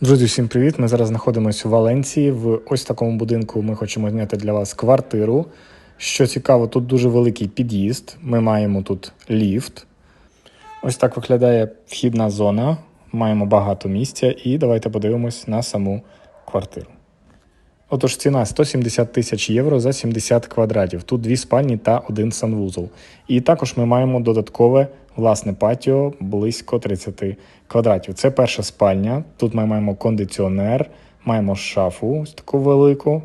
Друзі, всім привіт! Ми зараз знаходимося у Валенції. В ось такому будинку ми хочемо зняти для вас квартиру. Що цікаво, тут дуже великий під'їзд. Ми маємо тут ліфт. Ось так виглядає вхідна зона. Маємо багато місця і давайте подивимось на саму квартиру. Отож, ціна 170 тисяч євро за 70 квадратів. Тут дві спальні та один санвузол. І також ми маємо додаткове власне патіо близько 30 квадратів. Це перша спальня. Тут ми маємо кондиціонер, маємо шафу таку велику.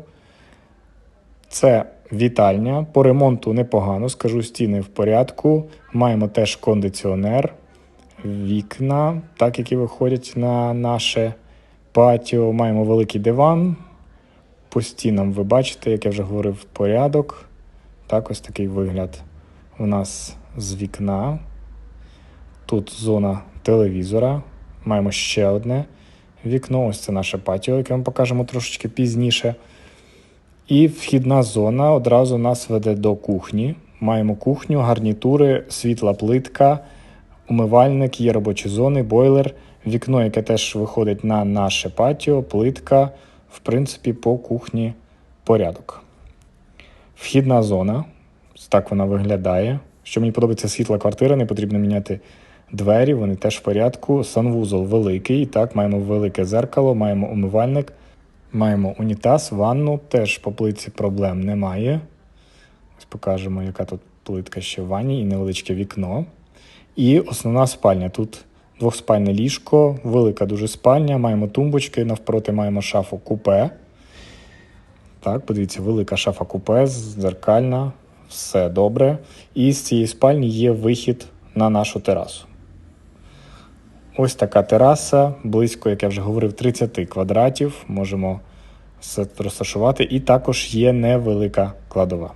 Це вітальня. По ремонту непогано, скажу, стіни в порядку. Маємо теж кондиціонер, вікна, так які виходять на наше патіо. Маємо великий диван. По стінам ви бачите, як я вже говорив, порядок. Так, ось такий вигляд у нас з вікна. Тут зона телевізора. Маємо ще одне вікно. Ось це наше патіо, яке ми покажемо трошечки пізніше. І вхідна зона одразу нас веде до кухні. Маємо кухню, гарнітури, світла плитка, умивальник, є робочі зони, бойлер, вікно, яке теж виходить на наше патіо, плитка. В принципі, по кухні порядок. Вхідна зона. Так вона виглядає. Що мені подобається світла квартира, не потрібно міняти двері, вони теж в порядку. Санвузол великий. Так, маємо велике зеркало, маємо умивальник, маємо унітаз, ванну. Теж по плитці проблем немає. Ось покажемо, яка тут плитка ще в ванні і невеличке вікно. І основна спальня. Тут двохспальне ліжко, велика дуже спальня, маємо тумбочки, навпроти маємо шафу купе. Так, подивіться, велика шафа купе, дзеркальна, все добре. І з цієї спальні є вихід на нашу терасу. Ось така тераса, близько, як я вже говорив, 30 квадратів. Можемо розташувати. І також є невелика кладова.